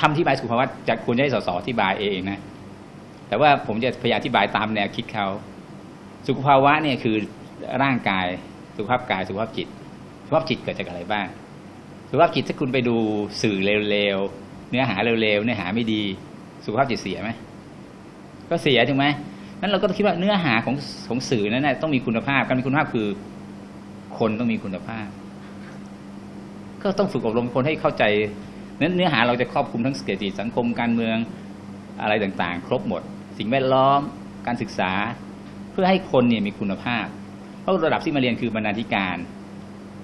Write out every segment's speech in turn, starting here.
คำที่บายสุขภาวะจะควรจะให้สสอธิบายเองนะ แต่ว่าผมจะพยายามอธิบายตามแนวคิดเขา สุขภาวะเนี่ยคือร่างกายสุขภาพกายสุขภาพจิต สุขภาพจิตเกิดจากอะไรบ้าง สุขภาพจิตถ้าคุณไปดูสื่อเร็วๆ เนื้อหาเร็วๆ เนื้อหาไม่ดี สุขภาพจิตเสียไหม ก็เสียถูกไหมนั้นเราก็ต้องคิดว่าเนื้อหาของของสื่อนั้นนะต้องมีคุณภาพ การมีคุณภาพคือ คนต้องมีคุณภาพ ก็ต้องฝึกอบรมคนให้เข้าใจ นั้นเนื้อหาเราจะครอบคลุมทั้งเศรษฐกิจสังคมการเมืองอะไรต่างๆ ครบหมด สิ่งแวดล้อมการศึกษา เพื่อให้คนเนี่ยมีคุณภาพ เพราะระดับที่มาเรียนคือบรรณาธิการ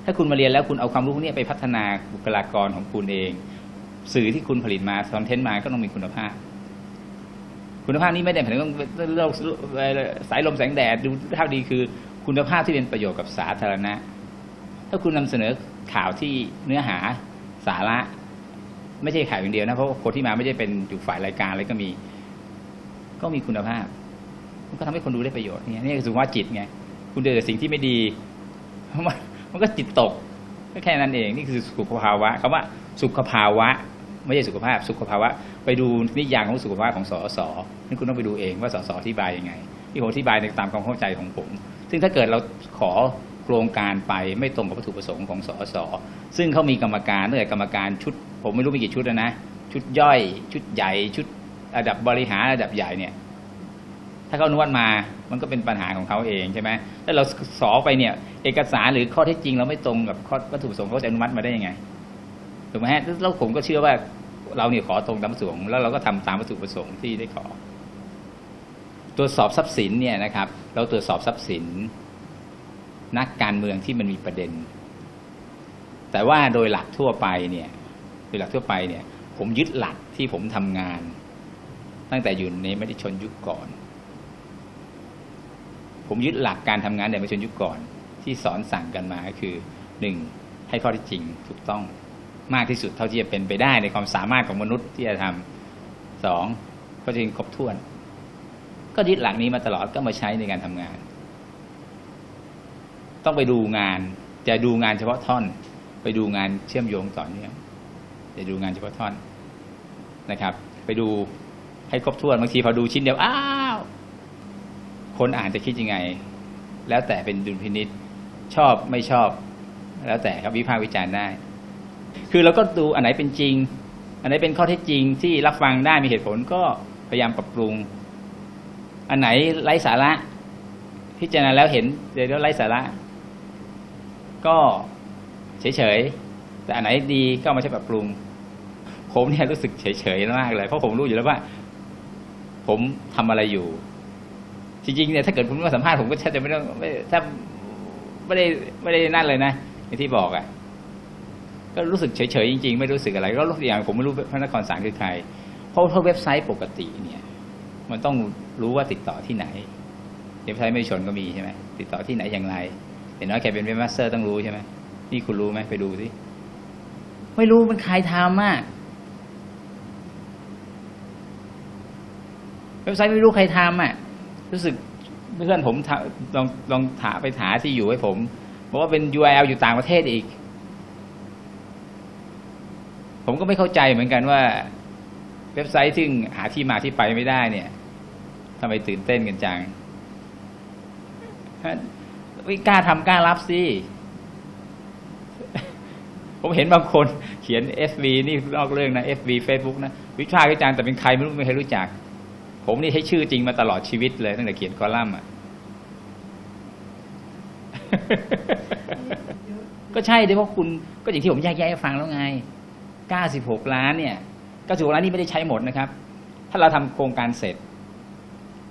ถ้าคุณมาเรียนแล้วคุณเอาความรู้พวกนี้ไปพัฒนาบุคลากรของคุณเอง สื่อที่คุณผลิตมาคอนเทนต์มาก็ต้องมีคุณภาพ คุณภาพนี้ไม่ได้หมายถึงต้องสายลมแสงแดดดูภาดีคือคุณภาพที่เป็นประโยชน์กับสาธารณะ ถ้าคุณนำเสนอข่าวที่เนื้อหาสาระ ไม่ใช่ขาวอย่างเดียวนะเพราะคนที่มาไม่ใช่เป็นอยู่ฝ่ายรายการอะไรก็มี ก็มีคุณภาพ มันก็ทำให้คนดูได้ประโยชน์เนี่ยนี่คือสุขภาจิตไงคุณเจอสิ่งที่ไม่ดีมันมันก็จิตตกก็แค่นั้นเองนี่คือสุขภาวะคำว่าสุขภาวะ ไม่ใช่สุขภาพ สุขภาวะ ไปดูนิยามของสุขภาพของสอสนี่คุณต้องไปดูเองว่าสอสอธิบายยังไงที่ผมอธิบายในตามความเข้าใจของผม ซึ่งถ้าเกิดเราขอ โครงการไปไม่ตรงกับวัตถุประสงค์ของสสซึ่งเขามีกรรมการตั้งแต่กรรมการชุด ผมไม่รู้มีกี่ชุดแล้วนะ ชุดย่อย ชุดใหญ่ ชุดระดับบริหารระดับใหญ่เนี่ย ถ้าเขานวัตมามันก็เป็นปัญหาของเขาเองใช่ไหมแล้วเราสอไปเนี่ย เอกสารหรือข้อเท็จจริง เราไม่ตรงกับข้อวัตถุประสงค์เขาจะอนุมัติมาได้ยังไงถูกไหมฮะแล้วผมก็เชื่อว่าเราเนี่ยขอตรงตามวัตถุประสงค์แล้วเราก็ทำตามวัตถุประสงค์ที่ได้ขอ ตรวจสอบทรัพย์สินเนี่ยนะครับ เราตรวจสอบทรัพย์สิน นักการเมืองที่มันมีประเด็น แต่ว่าโดยหลักทั่วไปเนี่ยโดยหลักทั่วไปเนี่ย ผมยึดหลักที่ผมทำงาน ตั้งแต่อยู่ในไม่ได้ชนยุคก่อน ผมยึดหลักการทำงานในไม่ชนยุคก่อน ที่สอนสั่งกันมาก็คือหนึ่งให้ข้อท็จจริงถูกต้องมากที่สุดเท่าที่จะเป็นไปได้ในความสามารถของมนุษย์ที่จะทำสองข้อเท็จจริงครบถ้วน ก็ยึดหลักนี้มาตลอดก็มาใช้ในการทำงาน ต้องไปดูงาน จะดูงานเฉพาะท่อน ไปดูงานเชื่อมโยงต่อเนื่องจะดูงานเฉพาะท่อนนะครับ ไปดูให้ครบถ้วนบางทีพอดูชิ้นเดียวอ้าวคนอ่านจะคิดยังไง แล้วแต่เป็นดุลพินิษชอบไม่ชอบ แล้วแต่ครับวิพากษ์วิจารณ์ได้ คือเราก็ดูอันไหนเป็นจริง อันไหนเป็นข้อเท็จจริงที่รับฟังได้มีเหตุผลก็พยายามปรับปรุง อันไหนไร้สาระพิจารณาแล้วเห็นเดี๋ยวไร้สาระ ก็เฉยๆแต่อันไหนดีก็มาใช้ปรับปรุง ผมเนี่ยรู้สึกเฉยๆมากเลยเพราะผมรู้อยู่แล้วว่า ผมทำอะไรอยู่ จริงๆเนี่ยถ้าเกิดผมมาสัมภาษณ์ผมก็แทบจะไม่ต้องไม่แทบไม่ได้ไม่ได้นั่นเลยนะอย่างที่บอกอะ่ะ ก็รู้สึกเฉยๆจริงๆ ไม่รู้สึกอะไร ก็รู้สึกอย่างผมไม่รู้พระนครศาลคือใคร เพราะถ้าเว็บไซต์ปกติเนี่ย มันต้องรู้ว่าติดต่อที่ไหนเว็บไซต์ไม่ชนก็มีใช่ไหมติดต่อที่ไหนอย่างไร เห็นว่าแกเป็นเว็บมาสเตอร์ต้องรู้ใช่ไหมนี่คุณรู้ไหมไปดูสิไม่รู้มันใครทำอะเว็บไซต์ไม่รู้ใครทำอะ รู้สึกเพื่อนผมถาลองลองถาไปหาที่อยู่ให้ผมบอกว่าเป็น URL อยู่ต่างประเทศอีก ผมก็ไม่เข้าใจเหมือนกันว่า เว็บไซต์ซึ่งหาที่มาที่ไปไม่ได้เนี่ยทำไมตื่นเต้นกันจังไม่ กล้าทำกล้ารับสิผมเห็นบางคนเขียน FB นี่นอกเรื่องนะ FB Facebook นะ วิชาวิจารณ์แต่เป็นใครไม่รู้ไม่เคยรู้จัก ผมนี่ใช้ชื่อจริงมาตลอดชีวิตเลยตั้งแต่เขียนคอลัมน์อะก็ใช่ด้วยเพราะคุณก็อย่างที่ผมแยกแยะฟังแล้วไง 96 ล้านเนี่ย96ล้านนี่ไม่ได้ใช้หมดนะครับ ถ้าเราทำโครงการเสร็จ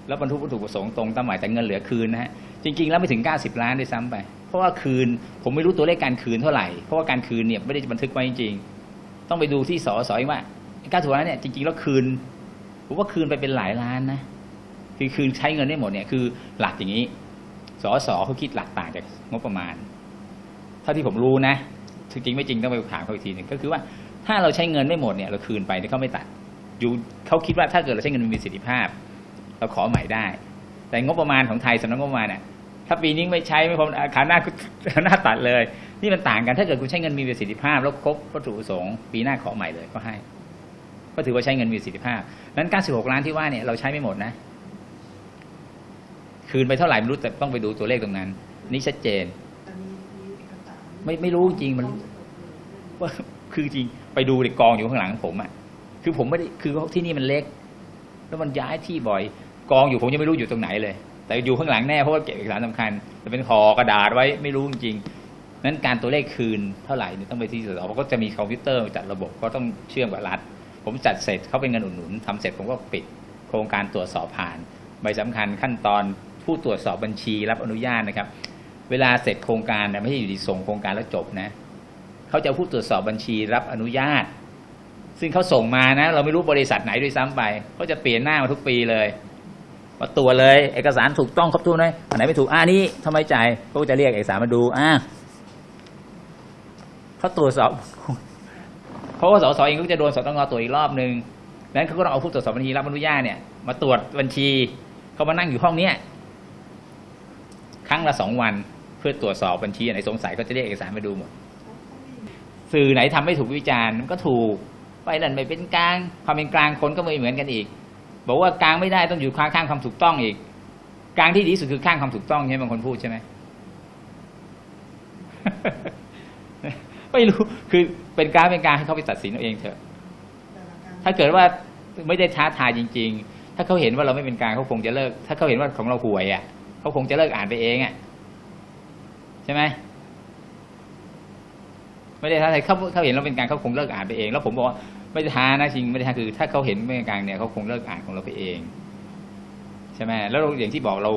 แล้วบรรทุกวัตถุประสงค์ตรงตามหมายแต่เงินเหลือคืนนะฮะ จริง ๆ แล้วไม่ถึง 90 ล้านด้วยซ้ำไป เพราะว่าคืนผมไม่รู้ตัวเลขการคืนเท่าไหร่ เพราะว่าการคืนเนี่ยไม่ได้บันทึกไว้จริง ๆ ต้องไปดูที่สอสอว่า96ล้านเนี่ยจริง ๆ แล้วคืนผมว่าคืนไปเป็นหลายล้านนะคือคืนใช้เงินได้หมดเนี่ยคือหลักอย่างนี้สอสอเขาคิดหลักต่างจากงบประมาณเท่าที่ผมรู้นะจริงไม่จริงต้องไปถามเขาอีกทีหนึ่งก็คือว่าถ้าเราใช้เงินไม่หมดเนี่ยเราคืนไปเนี่ยเขาไม่ตัดอยู่เขาคิดว่าถ้าเกิดเราใช้เงินมีประสิทธิภาพ เราขอใหม่ได้ แต่งบประมาณของไทยสำนักงบประมาณเนี่ย ถ้าปีนี้ไม่ใช้ไม่พอขาหน้าขาหน้าตัดเลย นี่มันต่างกันถ้าเกิดคุณใช้เงินมีประสิทธิภาพ แล้วครบวัตถุประสงค์ปีหน้าขอใหม่เลยก็ให้ ก็ถือว่าใช้เงินมีประสิทธิภาพนั้น96ล้านที่ว่าเนี่ยเราใช้ไม่หมดนะ คืนไปเท่าไหร่ไม่รู้แต่ต้องไปดูตัวเลขตรงนั้น นี่ชัดเจน ไม่ไม่รู้จริงมันว่าคือจริงไปดูในกองอยู่ข้างหลังผมอะคือผมไม่ได้คือที่นี่มันเล็ก แล้วมันย้ายที่บ่อย กองอยู่ผมยังไม่รู้อยู่ตรงไหนเลย แต่อยู่ข้างหลังแน่เพราะว่าเก็บเอกสารสำคัญแต่เป็นห่อกระดาษไว้ไม่รู้จริงๆนั้นการตัวเลขคืนเท่าไหร่เนี่ยต้องไปที่สสเพราก็จะมีคอมพิวเตอร์จัดระบบก็ต้องเชื่อมกับรัฐ ผมจัดเสร็จเขาเป็นเงินอุดหนุนทำเสร็จผมก็ปิด โครงการตรวจสอบผ่านใบสำคัญขั้นตอนผู้ตรวจสอบบัญชีรับอนุญาตนะครับ เวลาเสร็จโครงการนะไม่ใช่อยู่ดีส่งโครงการแล้วจบนะเขาจะผู้ตรวจสอบบัญชีรับอนุญาต ซึ่งเขาส่งมานะ เราไม่รู้บริษัทไหนด้วยซ้ำไปเขาจะเปลี่ยนหน้ามาทุกปีเลย มาตรวจเลย เอกสารถูกต้องครบถ้วนไหมอันไหนไม่ถูกอ่านี่ทำไมจ่ายเขาก็จะเรียกเอกสารมาดูอ่าเขาตรวจสอบเพราะว่าสสเองก็จะโดนสตงตรวจอีกรอบหนึ่งนั้นเขาก็ต้องเอาผู้ตรวจสอบบัญชีรับอนุญาตเนี่ยมาตรวจบัญชีเขามานั่งอยู่ห้องเนี้ยครั้งละสองวันเพื่อตรวจสอบบัญชีอันไหนสงสัยก็จะเรียกเอกสารมาดูหมด สื่อไหนทำไม่ถูกวิจารณ์ก็ถูกไปนั่นไม่เป็นกลางความเป็นกลางคนก็ไม่เหมือนกันอีก บอกว่ากลางไม่ได้ต้องอยู่ข้างข้างความถูกต้องอีก กลางที่ดีสุดคือข้างความถูกต้องใช่ไหมบางคนพูดใช่ไหมไม่รู้คือเป็นกลางเป็นกลางให้เขาไปตัดสินเอาเองเถอะ ถ้าเกิดว่าไม่ได้ท้าทายจริง ๆ ถ้าเขาเห็นว่าเราไม่เป็นกลางเขาคงจะเลิก ถ้าเขาเห็นว่าของเราห่วยอะเขาคงจะเลิกอ่านไปเองอะใช่ไหม ไม่ได้ท้าทายเขาเขาเห็นเราเป็นกลางเขาคงเลิกอ่านไปเอง แล้วผมบอกว่าไม่ได้ท้านะจริงไม่ได้ท้าคือ ถ้าเขาเห็นไม่เป็นกลางเนี่ยเขาคงเลิกอ่านของเราไปเองใช่ไหมแล้วอย่างที่บอกเรา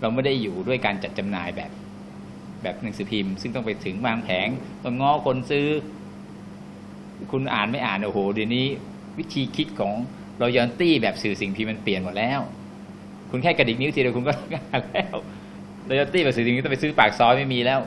เราไม่ได้อยู่ด้วยการจัดจำหน่ายแบบ แบบหนังสือพิมพ์ ซึ่งต้องไปถึงวางแผงต้องง้อคนซื้อ คุณอ่านไม่อ่านโอ้โหเดี๋ยวนี้ วิธีคิดของรอยัลตี้แบบสื่อสิ่งพิมพ์มันเปลี่ยนหมดแล้ว คุณแค่กระดิกนิ้วทีเดียวคุณก็อ่านแล้วรอยัลตี้แบบสื่อสิ่งพิมพ์ต้องไปซื้อปากซอยไม่มีแล้ว